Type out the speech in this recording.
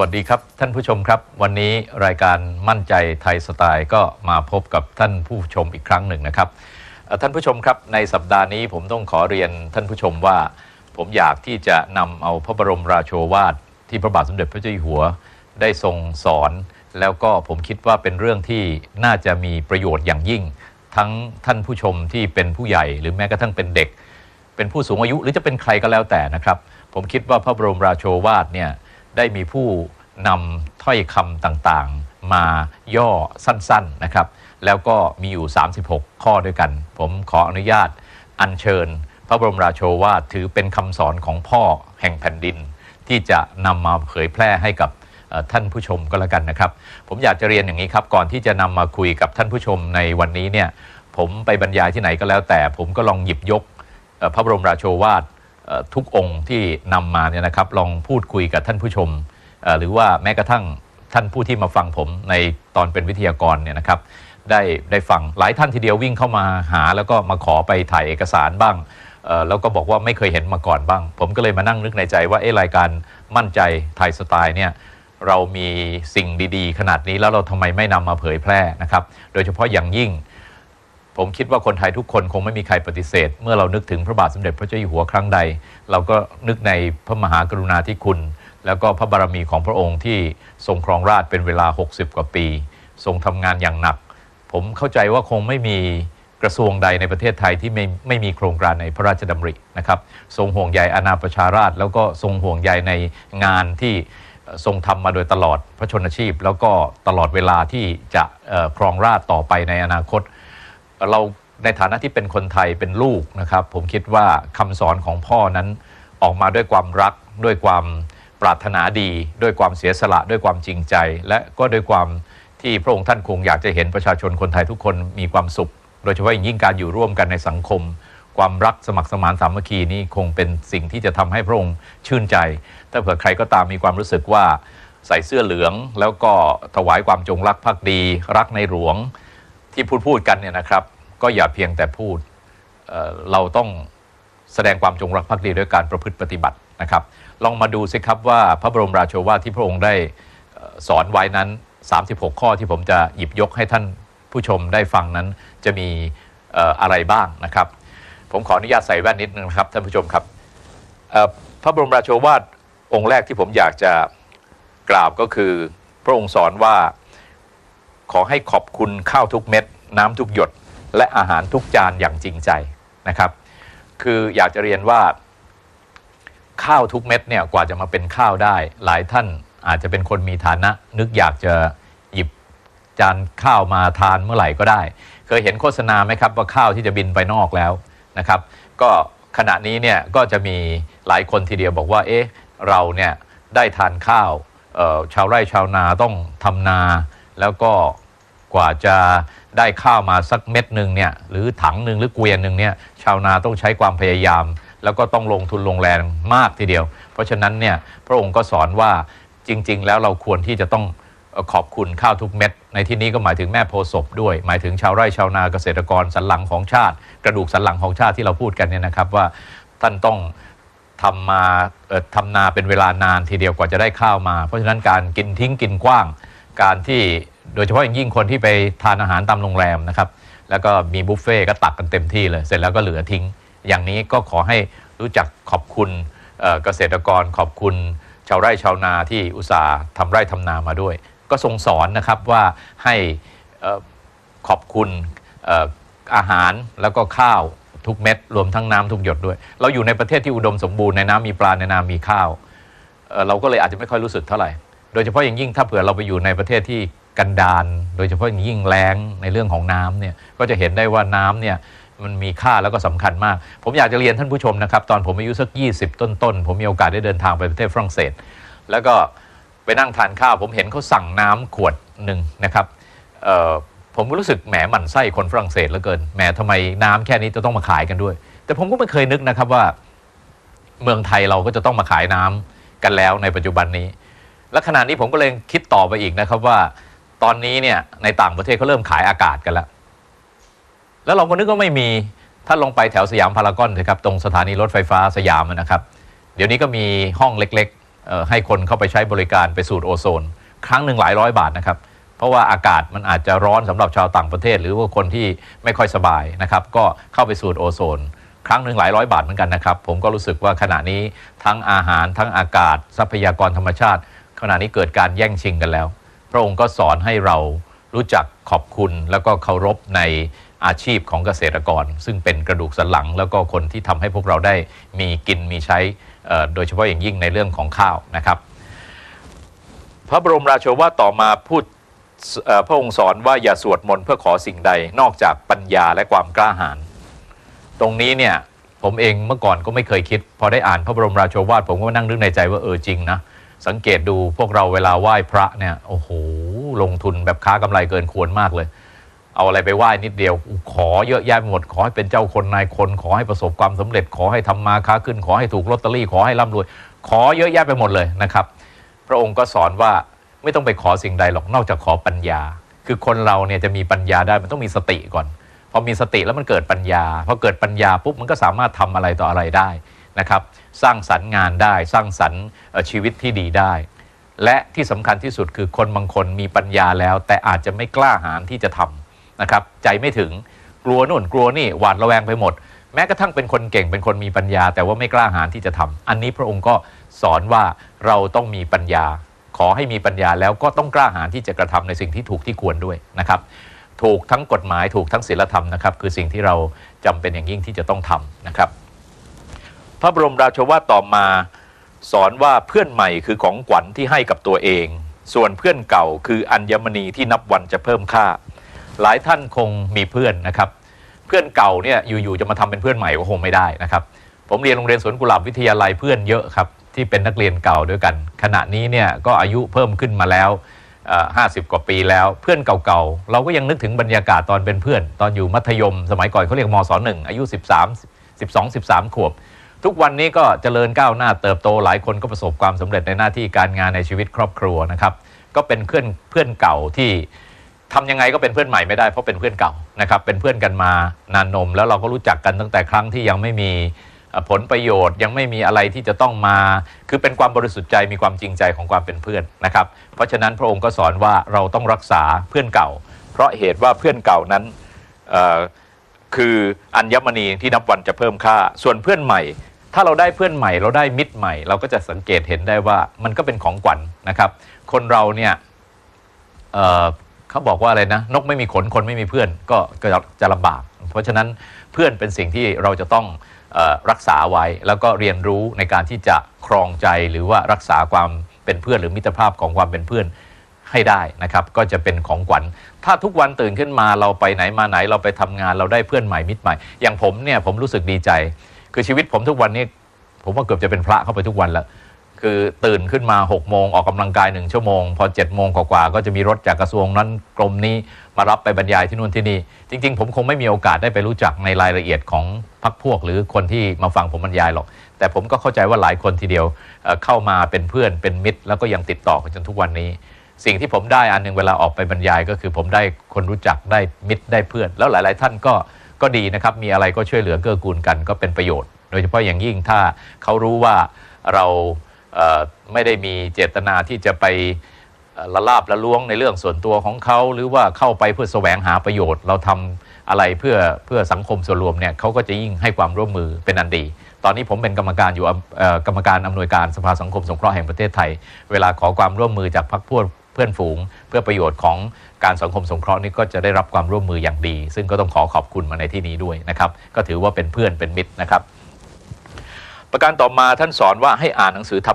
วัสดีครับ ท่านผู้ชมครับ วันนี้รายการมั่นใจไทยสไตล์ก็มาพบกับท่านผู้ชมอีกครั้งหนึ่งนะครับท่านผู้ชมครับในสัปดาห์นี้ผมต้องขอเรียนท่านผู้ชมว่า ผมอยากที่จะนำเอาพระบรมราโชวาทที่พระบาทสมเด็จพระเจ้าอยู่หัว ได้ทรงสอน แล้วก็ผมคิดว่าเป็นเรื่องที่น่าจะมีประโยชน์อย่างยิ่ง ทั้งท่านผู้ชมที่เป็นผู้ใหญ่ หรือแม้กระทั่งเป็นเด็ก เป็นผู้สูงอายุหรือจะเป็นใครก็แล้วแต่นะครับ ผมคิดว่าพระบรมราโชวาทเนี่ย ได้มีผู้นำถ้อยคำต่างๆ มาย่อสั้นๆนะครับ แล้วก็มีอยู่ 36 ข้อด้วยกัน ผมขออนุญาตอัญเชิญ พระบรมราโชวาทถือเป็นคำสอนของพ่อแห่งแผ่นดิน ที่จะนำมาเผยแพร่ให้กับท่านผู้ชมก็แล้วกันนะครับ ผมอยากจะเรียนอย่างนี้ครับ ก่อนที่จะนำมาคุยกับท่านผู้ชมในวันนี้เนี่ยผมไปบรรยายที่ไหนก็แล้วแต่ ผมก็ลองหยิบยกพระบรมราโชวาท ทุกองค์ที่นำมาเนี่ยนะครับลองพูดคุยกับท่านผู้ชม หรือว่าแม้กระทั่งท่านผู้ที่มาฟังผมในตอนเป็นวิทยากรเนี่ยนะครับได้ได้ฟังหลายท่านทีเดียววิ่งเข้ามาหา แล้วก็มาขอไปถ่ายเอกสารบ้างแล้วก็บอกว่าไม่เคยเห็นมาก่อนบ้าง ผมก็เลยมานั่งนึกในใจว่าเอ๊ะรายการมั่นใจไทยสไตล์เนี่ยเรามีสิ่งดีๆ ขนาดนี้แล้วเราทำไมไม่นำมาเผยแพร่นะครับ โดยเฉพาะอย่างยิ่ง ผมคิดว่าคนไทยทุกคนคงไม่มีใครปฏิเสธ เมื่อเรานึกถึงพระบาทสมเด็จพระเจ้าอยู่หัวครั้งใด เราก็นึกในพระมหากรุณาธิคุณ แล้วก็พระบารมีของพระองค์ที่ทรงครองราชเป็นเวลา 60 กว่าปี ทรงทำงานอย่างหนัก ผมเข้าใจว่าคงไม่มีกระทรวงใดในประเทศไทยที่ไม่ไม่มีโครงการในพระราชดำรินะครับ ทรงห่วงใยอาณาประชาราช แล้วก็ทรงห่วงใยในงานที่ทรงทำมาโดยตลอดพระชนชีพ แล้วก็ตลอดเวลาที่จะครองราชต่อไปในอนาคต เราในฐานะที่เป็นคนไทยเป็นลูกนะครับ ผมคิดว่าคำสอนของพ่อนั้นออกมาด้วยความรักด้วยความปรารถนาดี ด้วยความเสียสละด้วยความจริงใจ และก็ด้วยความที่พระองค์ท่านคงอยากจะเห็นประชาชนคนไทยทุกคนมีความสุข โดยเฉพาะอย่างยิ่งการอยู่ร่วมกันในสังคม ความรักสมัครสมานสามัคคีนี่คงเป็นสิ่งที่จะทำให้พระองค์ชื่นใจ ถ้าเผื่อใครก็ตามมีความรู้สึกว่าใส่เสื้อเหลือง แล้วก็ถวายความจงรักภักดี รักในหลวง ที่พูดพูดกันเนี่ยนะครับ ก็อย่าเพียงแต่พูดเเราต้องแสดงความจงรักภักดีด้วยการประพฤติปฏิบัตินะครับ ลองมาดูสิครับว่าพระบรมราโชวาทที่พระองค์ได้สอนไว้นั้น 36 ข้อที่ผมจะหยิบยกให้ท่านผู้ชมได้ฟังนั้นจะมีอะไรบ้างนะครับ ผมขออนุญาตใส่แว่นนิดนึงนะครับท่านผู้ชมครับพระบรมราโชวาทองค์แรกที่ผมอยากจะกราบก็คือ พระองค์สอนว่า ขอให้ขอบคุณข้าวทุกเม็ด น้ำทุกหยด และอาหารทุกจานอย่างจริงใจนะครับ คืออยากจะเรียนว่า ข้าวทุกเม็ดเนี่ยกว่าจะมาเป็นข้าวได้ หลายท่านอาจจะเป็นคนมีฐานะ นึกอยากจะหยิบจานข้าวมาทานเมื่อไหร่ก็ได้ เคยเห็นโฆษณาไหมครับว่าข้าวที่จะบินไปนอกแล้วนะครับ ก็ขณะนี้เนี่ยก็จะมีหลายคนทีเดียวบอกว่าเอ๊ะเราเนี่ยได้ทานข้าวชาวไร่ชาวนาต้องทำนา แล้วก็กว่าจะได้ข้าวมาสักเม็ดหนึ่งเนี่ยหรือถังหนึ่งหรือเกวียนหนึ่งเนี่ยชาวนาต้องใช้ความพยายาม แล้วก็ต้องลงทุนลงแรงมากทีเดียว เพราะฉะนั้นเนี่ยพระองค์ก็สอนว่าจริง ๆ แล้วเราควรที่จะต้องขอบคุณข้าวทุกเม็ด ในที่นี้ก็หมายถึงแม่โพศพด้วย หมายถึงชาวไร่ชาวนาเกษตรกรสันหลังของชาติ กระดูกสันหลังของชาติที่เราพูดกันเนี่ยนะครับว่าท่านต้องทำมาทำนาเป็นเวลานานทีเดียวกว่าจะได้ข้าวมา เพราะฉะนั้นการกินทิ้งกินกว้าง การที่โดยเฉพาะอย่างยิ่งคนที่ไปทานอาหารตามโรงแรมนะครับแล้วก็มีบุฟเฟ่ต์ก็ตักกันเต็มที่เลย เสร็จแล้วก็เหลือทิ้ง อย่างนี้ก็ขอให้รู้จักขอบคุณเกษตรกรขอบคุณชาวไร่ชาวนาที่อุตส่าห์ทำไร่ทำนามาด้วย ก็ทรงสอนนะครับว่าให้ขอบคุณออาหารแล้วก็ข้าวทุกเม็ดรวมทั้งน้ำทุกหยดด้วย เราอยู่ในประเทศที่อุดมสมบูรณ์ในน้ำมีปลาในน้ำมีข้าวเเราก็เลยอาจจะไม่ค่อยรู้สึกเท่าไหร่ โดยเฉพาะอย่างยิ่งถ้าเผื่อเราไปอยู่ในประเทศที่กันดารโดยเฉพาะอย่างยิ่งแล้งในเรื่องของน้ำเนี่ยก็จะเห็นได้ว่าน้ำเนี่ยมันมีค่าแล้วก็สำคัญมาก ผมอยากจะเรียนท่านผู้ชมนะครับ ตอนผมอายุสัก 20 ต้นๆ ผมมีโอกาสได้เดินทางไปประเทศฝรั่งเศส แล้วก็ไปนั่งทานข้าว ผมเห็นเขาสั่งน้ำขวดหนึ่งนะครับผมก็รู้สึกแหมหมั่นไส้คนฝรั่งเศสเหลือเกินแหมทำไมน้ำแค่นี้จะต้องมาขายกันด้วย แต่ผมก็ไม่เคยนึกนะครับว่า เมืองไทยเราก็จะต้องมาขายน้ำกันแล้วในปัจจุบันนี้ และขณะนี้ผมก็เลยคิดต่อไปอีกนะครับว่า ตอนนี้เนี่ยในต่างประเทศเขาเริ่มขายอากาศกันแล้ว แล้วเราก็นึกว่าไม่มีถ้าลงไปแถวสยามพารากอนเถอะครับตรงสถานีรถไฟฟ้าสยามนะครับ เดี๋ยวนี้ก็มีห้องเล็กเอ่อให้คนเข้าไปใช้บริการไปสูดโอโซน ครั้งหนึ่งหลายร้อยบาทนะครับเพราะว่าอากาศมันอาจจะร้อนสำหรับชาวต่างประเทศ หรือว่าคนที่ไม่ค่อยสบายนะครับ ก็เข้าไปสูดโอโซน ครั้งหนึ่งหลายร้อยบาทเหมือนกันนะครับ ผมก็รู้สึกว่าขณะนี้ทั้งอาหารทั้งอากาศ ทรัพยากรธรรมชาติ ขณะนี้เกิดการแย่งชิงกันแล้ว พระองค์ก็สอนให้เรารู้จักขอบคุณแล้วก็เคารพในอาชีพของเกษตรกร ซึ่งเป็นกระดูกสันหลัง แล้วก็คนที่ทำให้พวกเราได้มีกินมีใช้โดยเฉพาะอย่างยิ่งในเรื่องของข้าวนะครับ พระบรมราโชวาทต่อมาพูดพระองค์สอนว่าอย่าสวดมนต์เพื่อขอสิ่งใดนอกจากปัญญาและความกล้าหาญตรงนี้เนี่ยผมเองเมื่อก่อนก็ไม่เคยคิด พอได้อ่านพระบรมราโชวาทผมก็นั่งนึกในใจว่าเออจริงนะ สังเกตดูพวกเราเวลาไหว้พระเนี่ยโอ้โหลงทุนแบบค้ากำไรเกินควรมากเลย เอาอะไรไปไหว้นิดเดียว ขอเยอะแยะไปหมด ขอให้เป็นเจ้าคนนายคน ขอให้ประสบความสำเร็จ ขอให้ทำมาค้าขึ้น ขอให้ถูกลอตเตอรี่ขอให้ร่ำรวย ขอเยอะแยะไปหมดเลยนะครับ พระองค์ก็สอนว่าไม่ต้องไปขอสิ่งใดหรอกนอกจากขอปัญญา คือคนเราเนี่ยจะมีปัญญาได้มันต้องมีสติก่อน พอมีสติแล้วมันเกิดปัญญาพอเกิดปัญญาปุ๊บมันก็สามารถทำอะไรต่ออะไรได้ นะครับ สร้างสรรค์งานได้ สร้างสรรค์ชีวิตที่ดีได้ และที่สำคัญที่สุดคือคนบางคนมีปัญญาแล้ว แต่อาจจะไม่กล้าหาญที่จะทำนะครับ ใจไม่ถึงกลัวนู่นกลัวนี่หวาดระแวงไปหมด แม้กระทั่งเป็นคนเก่งเป็นคนมีปัญญา แต่ว่าไม่กล้าหาญที่จะทำอันนี้พระองค์ก็สอนว่าเราต้องมีปัญญา ขอให้มีปัญญาแล้วก็ต้องกล้าหาญที่จะกระทำในสิ่งที่ถูกที่ควรด้วยนะครับถูกทั้งกฎหมายถูกทั้งศีลธรรมนะครับคือสิ่งที่เราจำเป็นอย่างยิ่งที่จะต้องทำนะครับ พระบรมราชวาทต่อมา สอนว่าเพื่อนใหม่คือของขวัญที่ให้กับตัวเอง ส่วนเพื่อนเก่าคืออัญมณีที่นับวันจะเพิ่มค่า หลายท่านคงมีเพื่อนนะครับ เพื่อนเก่าเนี่ยอยู่ๆจะมาทำเป็นเพื่อนใหม่ก็คงไม่ได้นะครับ ผมเรียนโรงเรียนสวนกุหลาบวิทยาลัยเพื่อนเยอะครับที่เป็นนักเรียนเก่าด้วยกัน ขณะนี้เนี่ยก็อายุเพิ่มขึ้นมาแล้วห้าสิบกว่าปีแล้วเพื่อนเก่าๆ เราก็ยังนึกถึงบรรยากาศตอนเป็นเพื่อน ตอนอยู่มัธยม สมัยก่อนเขาเรียกมศหนึ่งอายุ 13 12 13 ขวบ ทุกวันนี้ก็เจริญก้าวหน้าเติบโตหลายคนก็ประสบความสำเร็จในหน้าที่การงานในชีวิตครอบครัวนะครับ ก็เป็นเพื่อนเพื่อนเก่าที่ทำยังไงก็เป็นเพื่อนใหม่ไม่ได้เพราะเป็นเพื่อนเก่านะครับเป็นเพื่อนกันมานานนม แล้วเราก็รู้จักกันตั้งแต่ครั้งที่ยังไม่มีผลประโยชน์ยังไม่มีอะไรที่จะต้องมา คือเป็นความบริสุทธิ์ใจมีความจริงใจของความเป็นเพื่อนนะครับ เพราะฉะนั้นพระองค์ก็สอนว่าเราต้องรักษาเพื่อนเก่า เพราะเหตุว่าเพื่อนเก่านั้นคืออัญมณีที่นับวันจะเพิ่มค่า ส่วนเพื่อนใหม่ ถ้าเราได้เพื่อนใหม่ เราได้มิตรใหม่ เราก็จะสังเกตเห็นได้ว่ามันก็เป็นของขวัญนะครับ คนเราเนี่ยเเขาบอกว่าอะไรนะ นกไม่มีขนคนไม่มีเพื่อนก็ก็จะลำบาก เพราะฉะนั้นเพื่อนเป็นสิ่งที่เราจะต้องออรักษาไว้แล้วก็เรียนรู้ในการที่จะครองใจหรือว่ารักษาความเป็นเพื่อนหรือมิตรภาพของความเป็นเพื่อนให้ได้นะครับ ก็จะเป็นของขวัญ ถ้าทุกวันตื่นขึ้นมาเราไปไหนมาไหนเราไปทำงานเราได้เพื่อนใหม่มิตรใหม่ อย่างผมเนี่ยผมรู้สึกดีใจ คือชีวิตผมทุกวันนี้ ผมว่าเกือบจะเป็นพระเข้าไปทุกวันแล้ว คือตื่นขึ้นมา6กโมงออกกำลังกายหนึ่งชั่วโมง พอ7จ็ดโมงกว่าๆก็จะมีรถจากกระทรวงนั้นกรมนี้มารับไปบรรยายที่นู่นที่นี่ จริง ๆ ผมคงไม่มีโอกาสได้ไปรู้จักในรายละเอียดของพรรคพวก หรือคนที่มาฟังผมบรรยายหรอก แต่ผมก็เข้าใจว่าหลายคนทีเดียวเอ่อเข้ามาเป็นเพื่อนเป็นมิตร แล้วก็ยังติดต่อกันจนทุกวันนี้สิ่งที่ผมได้อันหนึ่งเวลาออกไปบรรยายก็คือผมได้คนรู้จักได้มิตรได้เพื่อน แล้วหลาย ๆ ท่านก็ ก็ดีนะครับ มีอะไรก็ช่วยเหลือเกื้อกูลกันก็เป็นประโยชน์ โดยเฉพาะอย่างยิ่งถ้าเขารู้ว่าเราเไม่ได้มีเจตนาที่จะไปละลาบละล้วงในเรื่องส่วนตัวของเขา หรือว่าเข้าไปเพื่อแสวงหาประโยชน์ เราทำอะไรเพื่อเพื่อสังคมส่วนรวมเนี่ยเขาก็จะยิ่งให้ความร่วมมือเป็นอันดี ตอนนี้ผมเป็นกรรมการอยู่กรรมการอำนวยการสภาสังคมสงเคราะห์แห่งประเทศไทย เวลาขอความร่วมมือจากพรรคพวก เพื่อนฝูง เพื่อประโยชน์ของการสังคมสงเคราะห์นี่ก็จะได้รับความร่วมมืออย่างดี ซึ่งก็ต้องขอขอบคุณมาในที่นี้ด้วยนะครับ ก็ถือว่าเป็นเพื่อนเป็นมิตรนะครับ ประการต่อมาท่านสอนว่าให้อ่านหนังสือธรรม